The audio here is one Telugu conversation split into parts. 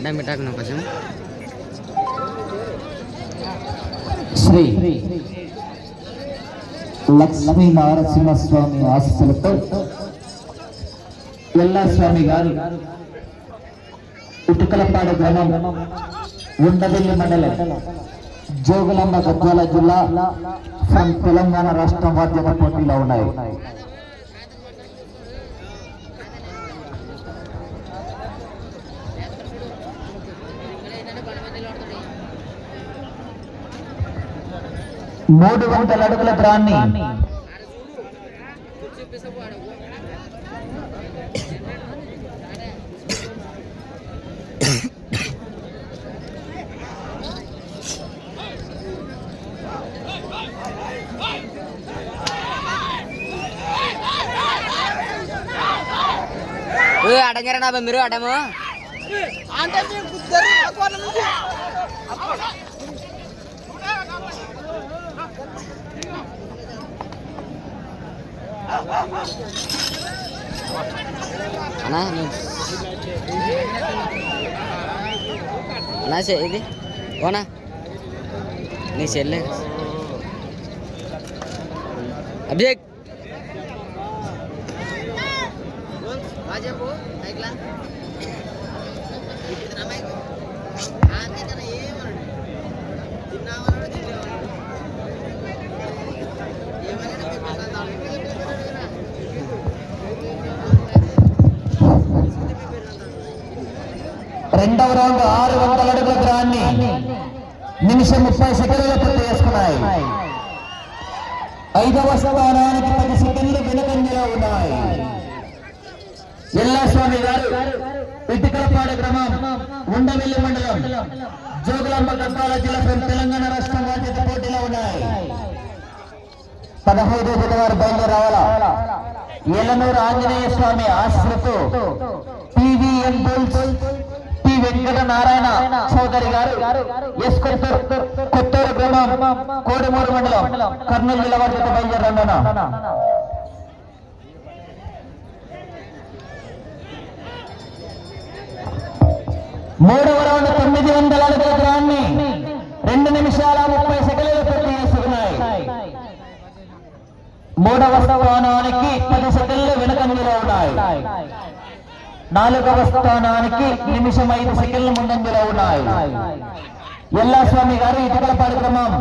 అంటే మిఠాకు కొంచెం. శ్రీ లక్ష్మీ నారసింహస్వామి ఆశీస్సులతో ఎల్లాస్వామి గారు ఇటుకలపాడు గ్రామం ఉండవెల్లి మండలం జోగులాంబ గద్వాల జిల్లా తెలంగాణ రాష్ట్రం వాద్యత పోటీలో ఉన్నాయి. మూడు వందల అడుగుల ద్రాన్ని. అడంగారా నా మీరు అడము. అంటే అన్నా అన్నా ఇది. ఓనా నీ చెల్లె అభిషేక్. రెండవ రౌండ్ ఆరు వందల అడుగుల గ్రాన్ని నిమిషం ముప్పై సెకండ్లు పూర్తి చేసుకున్నాయి. ఐదవ స్థానానికి పది సెకండ్లు వెనుకంజలో ఉన్నాయి. ఎల్లాస్వామి గారు ఇటుకలపాడు గ్రామం ఉండవెల్లి మండలం జోగులాంబ గద్వాల జిల్లా తెలంగాణ రాష్ట్రం బాధ్యత పోటీలో ఉన్నాయి. పదహైదు బుధవారు బయలుదేరి రావాలా ఏలనూరు ఆంజనేయ స్వామి ఆశీస్సులతో టీవీఎం బుల్స్ వెంకట నారాయణ సోదరి గారు ఎస్ కొత్తూరు కొత్తూరు గ్రామం కోడిమూరు మండలం కర్నూలు జిల్లా వారి చేత బయలుదేరన్నా మూడవ రౌండ్ తొమ్మిది వందల అడుగుల గ్రాన్ని రెండు నిమిషాల ముప్పై సెకండ్లు పూర్తి చేసుకున్నాయి మూడవ స్థానానికి పది సెకండ్లు వెనుకంజలో ఉన్నాయి. నాలుగవ స్థానానికి నిమిషం ఐదు సెకండ్ల ముందంజలో ఉన్నాయి. ఎల్లాస్వామి గారు ఇటుకలపాడు గ్రామం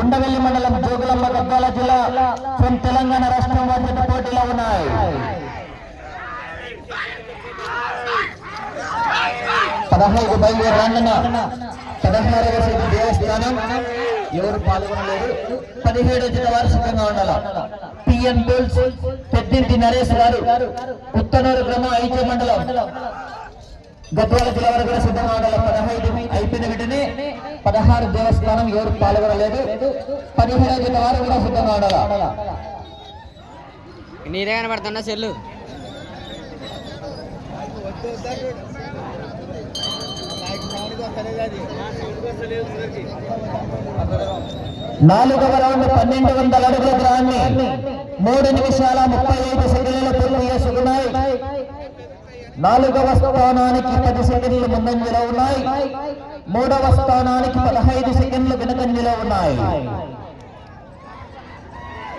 ఉండవెల్లి మండలం జోగులమ్మ గద్వాల జిల్లా తెలంగాణ రాష్ట్రం వారి పోటీలో ఉన్నాయి. పదహైదు బయలుదేరి పదహారవ సీటు దేవస్థానం ఎవరు పాల్గొనలేదు పదిహేడు జత సిద్ధంగా ఉండాలి? పిఎన్ బుల్స్ పెద్దింటి నరేష్ గారు ఉత్తనూరు గ్రామ ఐక్య మండలం. గద్వాల జిల్లా వరకు కూడా సిద్ధంగా ఉండాలి? పదహైదు అయిపోయిన వెంటనే పదహారు దేవస్థానం ఎవరు పాల్గొనలేదు. పదిహేడు జత వారు కూడా సిద్ధంగా ఉండాలి? నీదే కనబడుతున్నా సెల్లు. నాలుగవ రౌండ్ పన్నెండు వందల అడుగుల గ్రాన్ని మూడు నిమిషాల ముప్పై ఐదు సెకండ్లు పూర్తి చేసుకున్నాయి. నాలుగవ స్థానానికి పది సెకండ్లు ముందంజలో ఉన్నాయి. మూడవ స్థానానికి పదహైదు సెకండ్లు వెనుకంజలో ఉన్నాయి.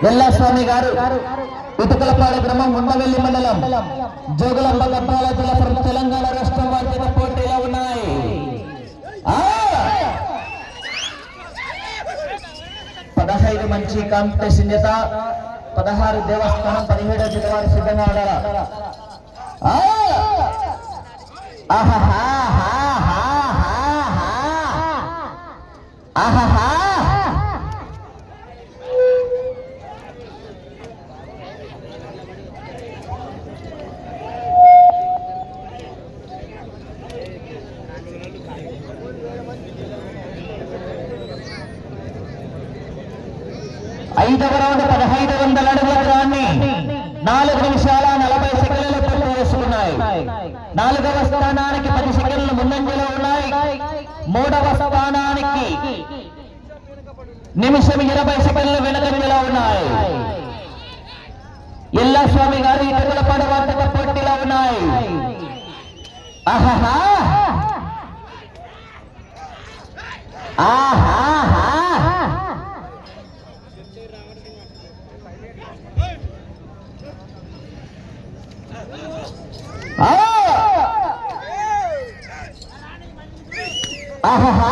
వెల్లాస్వామి గారు ఇటుకలపాడు గ్రామం ఉండవెల్లి మండలం జోగులంబ గద్వాల జిల్లా తెలంగాణ రాష్ట్రం వారి పోటీలో ఉన్నాయి ఆ! పదహైదు మంచి కాంపిటీషన్ చేత పదహారు దేవస్థానం పదిహేడో జత వారు సిద్ధంగా ఆడారా ఆహా మూడవ స్థానానికి నిమిషం ఇరవై సెకండ్లు వెనకలో ఉన్నాయి ఎల్లాస్వామి గారు ఇటుకల పడవాటక పోటీలో ఉన్నాయి ఆహా ఆహా ఆహాహా.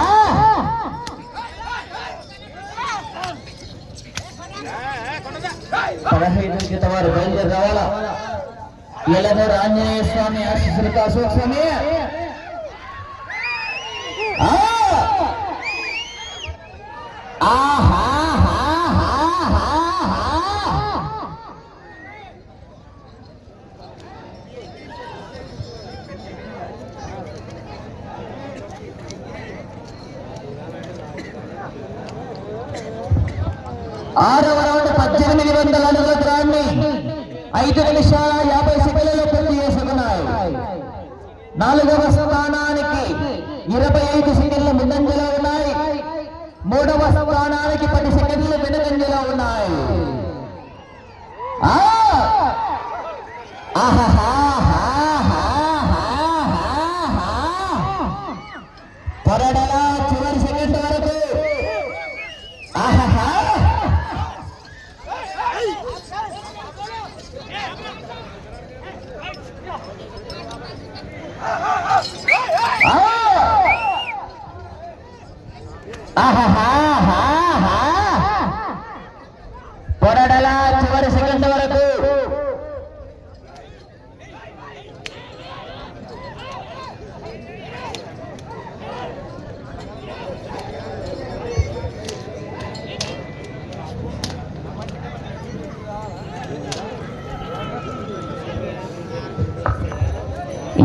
పదహైదు గీత వారు బయలుదేరి రావాలా ఎలనూరు ఆంజనేయ స్వామి ఆశీస్సులతో అశోక్ స్వామి ఆరవ రౌండ్ పద్దెనిమిది వందల అడుగుల దూరాన్ని ఐదు నిమిషాల యాభై సెకండ్లలో పూర్తి చేసుకున్నారు నాలుగవ స్థానానికి ఇరవై ఐదు సెకండ్ల ముందంజలో ఉన్నాయి. మూడవ స్థానానికి పది సెకండ్లు వెనుకంజలో ఉన్నాయి ఆ! ఆహాహాహాహాహాహా. పొరడల చివరి సెకండ్ వరకు ఆహాహా ఆ! ఆహాహాహాహా. పొరడల చివరి సెకండ్ వరకు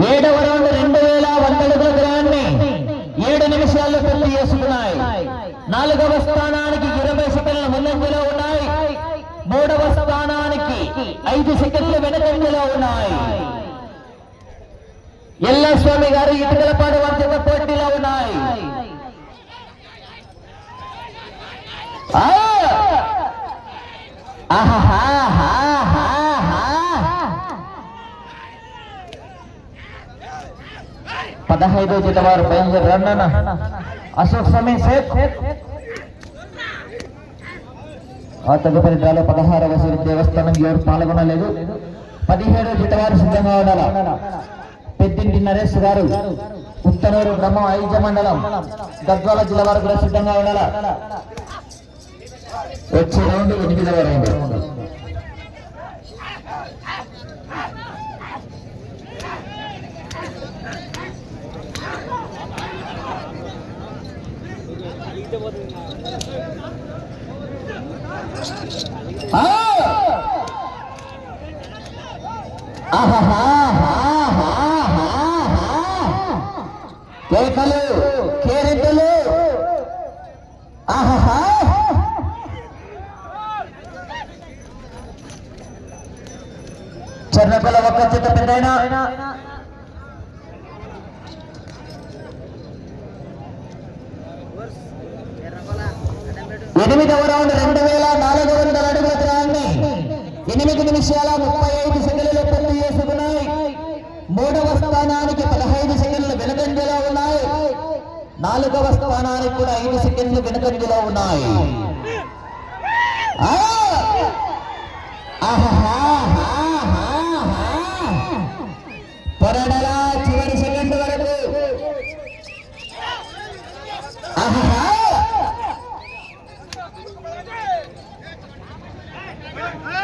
ఏడవ రౌండ్ రెండు వేల వంద అడుగుల దూరాన్ని ఏడు నిమిషాల్లో పూర్తి చేసుకున్నాయి. నాలుగవ స్థానానికి ఇరవై సెకండ్ల ముందంజలో ఉన్నాయి. మూడవ స్థానానికి ఐదు సెకండ్లు వెనకంజలో ఉన్నాయి. ఎల్లస్వామి గారు ఇటుకలపాడు వర్గ పోటీలో ఉన్నాయి. ఆహా పదహైదో జత వారు బయలుదేరి అశోక్ సమయం సేఫ్. ఆ తదుపరి డ్రాలో పదహారవ దేవస్థానం ఎవరు పాల్గొనలేదు. పదిహేడో జత వారు సిద్ధంగా ఉండాల? పెద్దింటి నరేష్ గారు ఉత్తనూరు బ్రహ్మ ఐజ మండలం గద్వాల జిల్లా వారు కూడా సిద్ధంగా ఉండాల? వచ్చే రౌండ్ ఎనిమిదవ రౌండ్. కేకలు కేరింతలు ఆహాహా చెన్నపల్ల ఒక్క చిత్త పెద్దయినా ఎనిమిదవ రౌండ్ రెండు వేల నాలుగు వందల అడుగుల దూరాన్ని ఎనిమిది నిమిషాల ముప్పై ఐదు సెకండ్లు పూర్తి చేసుకున్నాయి. మూడవ స్థానానికి పదహైదు సెకండ్లు వెనుకంజలో ఉన్నాయి. నాలుగవ స్థానానికి కూడా ఐదు సెకండ్లు వెనుకంజలో ఉన్నాయి. ఆ! పొరడల చివరి సెకండ్ వరకు. ఆహాహా. ఆ!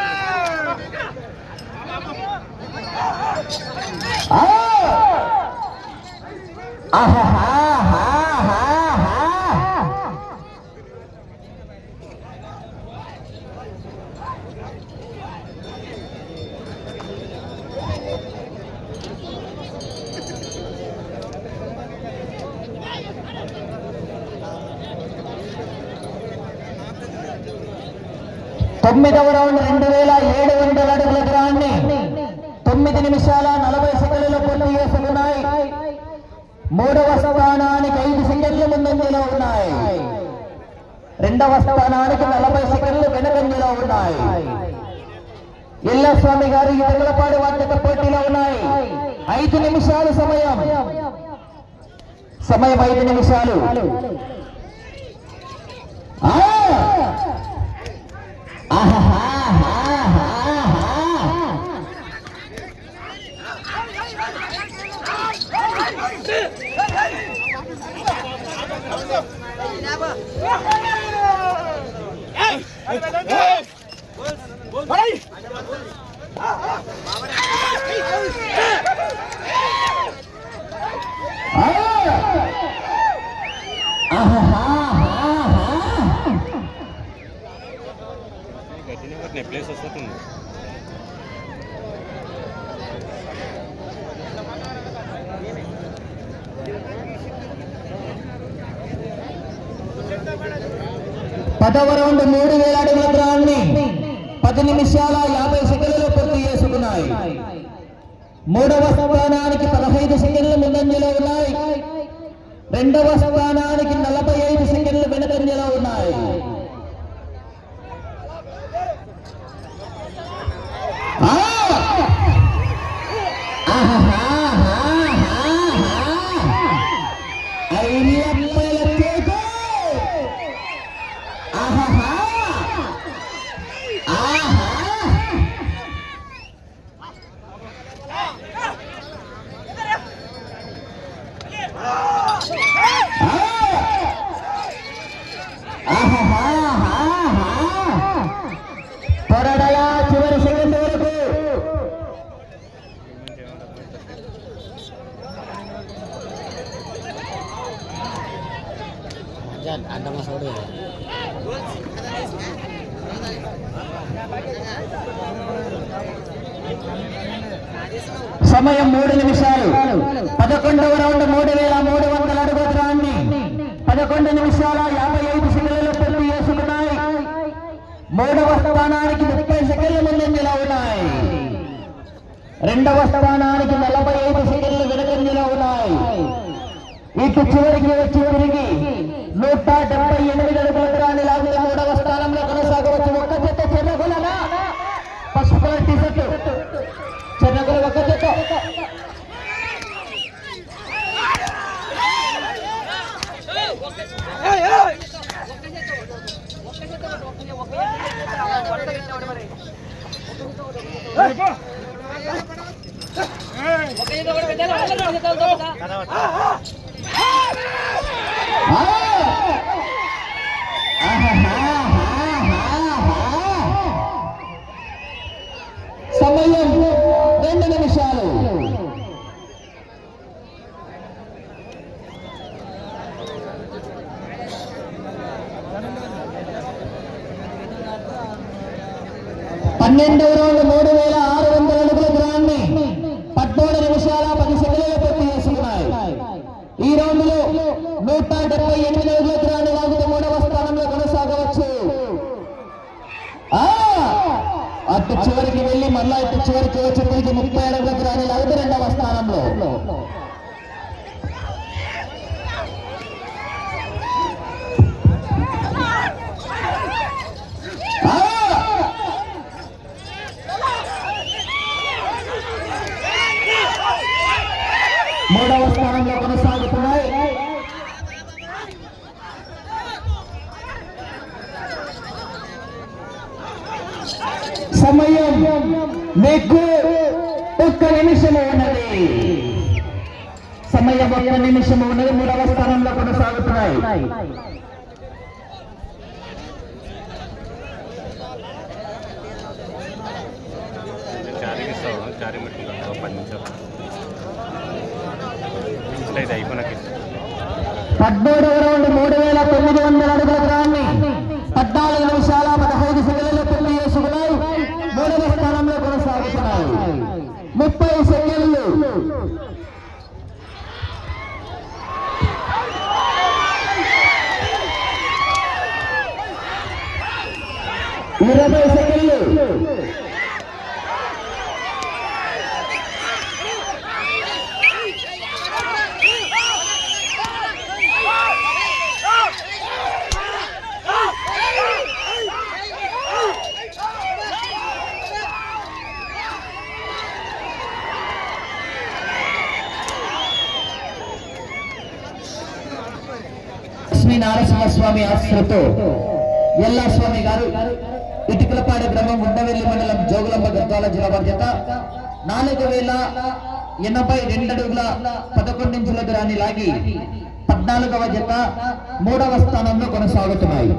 ఆహాహాహాహాహా. తొమ్మిదవ రౌండ్ రెండు వేల ఏడు వందల అడుగుల దూరాన్ని. తొమ్మిది నిమిషాల నలభై సెకండ్లు పూర్తి చేసుకున్నాయి మూడవ స్థానానికి ఐదు సెకండ్లు ముందంజలో ఉన్నాయి. రెండవ స్థానానికి నలభై సెకండ్లు వెనకంజలో ఉన్నాయి. ఎల్లస్వామి గారు ఇతరులపాడు వార్తక పోటీలో ఉన్నాయి. ఐదు నిమిషాలు సమయం. సమయం ఐదు నిమిషాలు. ప్లేస్ వస్తుంది పదవ రౌండ్ మూడు వేల అడుగుల దూరాన్ని పది నిమిషాల యాభై సెకండ్లలో పూర్తి చేసుకున్నాయి. మూడవ స్థానానికి పదహైదు సెకండ్లు ముందంజలో ఉన్నాయి. రెండవ స్థానానికి నలభై ఐదు సెకండ్లు వెనుకంజలో ఉన్నాయి. Ah! ఆహాహాహాహాహా! ఐలమ్మల కేకు! ఆహాహా! ఆహా! పొరడలా చివరి సెకండ్ వరకు అడ్డమ్మ చూడు సమయం మూడు నిమిషాలు. పదకొండవ రౌండ్ మూడు వేల మూడు వందల అడుగుల పదకొండు నిమిషాల యాభై ఐదు సెకండ్లు పూర్తి చేసుకున్నాయి. మూడవ స్థానానికి ముప్పై సెకండ్ల ముందంజలో ఉన్నాయి. రెండవ స్థానానికి నలభై ఐదు సెకండ్లు వెనుకంజలో ఉన్నాయి. ఇటు చివరికి వచ్చి తిరిగి నూట డెబ్బై ఎనిమిది అడుగుల దూరాన్ని లాగిన మూడవ స్థానంలో కొనసాగవచ్చు. ఒక్క జత చెన్నగులనా? పసుపు టీ షర్ట్ చెన్నగుల ఒక్క జత సమయం రెండు నిమిషాలు పన్నెండు రౌండ్ మూడు వేల ఆరు వందల అడుగుల దూరాన్ని పద్మూడు నిమిషాల పది సెకండ్లలో పూర్తి చేసుకున్నాయి. ఈ రౌండ్లో నూట డెబ్బై ఎనిమిది అడుగుల దూరాన్ని లాగుతూ మూడవ స్థానంలో కొనసాగవచ్చు. అటు చివరికి వెళ్ళి మళ్ళా ఇటు చివరికి వచ్చి తిరిగి ముప్పై అడుగుల దూరాన్ని లాగుతూ రెండవ స్థానంలో. మూడవ స్థానంలో కొనసాగుతున్నాయి. సమయం మీకు ఒక్క నిమిషం ఉన్నది. సమయం ఒక్క నిమిషం ఉన్నది. మూడవ స్థానంలో కొనసాగుతున్నాయి. పద్మూడవ రౌండ్ మూడు వేల తొమ్మిది వందల అడుగుల దూరాన్ని పద్నాలుగు నిమిషాల పదహైదు సెకండ్లలో పూర్తి చేసుకున్నాయి మూడవ స్థానంలో కొనసాగుతున్నాయి ముప్పై సెకండ్లు ఇరవై సెకండ్లు లక్ష్మీ నరసింహస్వామి ఆశ్రతో ఎల్లాస్వామి గారు ఇటుకలపాడు గ్రామం ఉండవెల్లి మండలం జోగులంబ గద్వాల జిల్లా బాధ్యత. నాలుగు వేల ఎనభై రెండు అడుగుల పదకొండు ఇంచుల దూరాన్ని లాగి పద్నాలుగవ జత మూడవ స్థానంలో కొనసాగుతున్నాయి.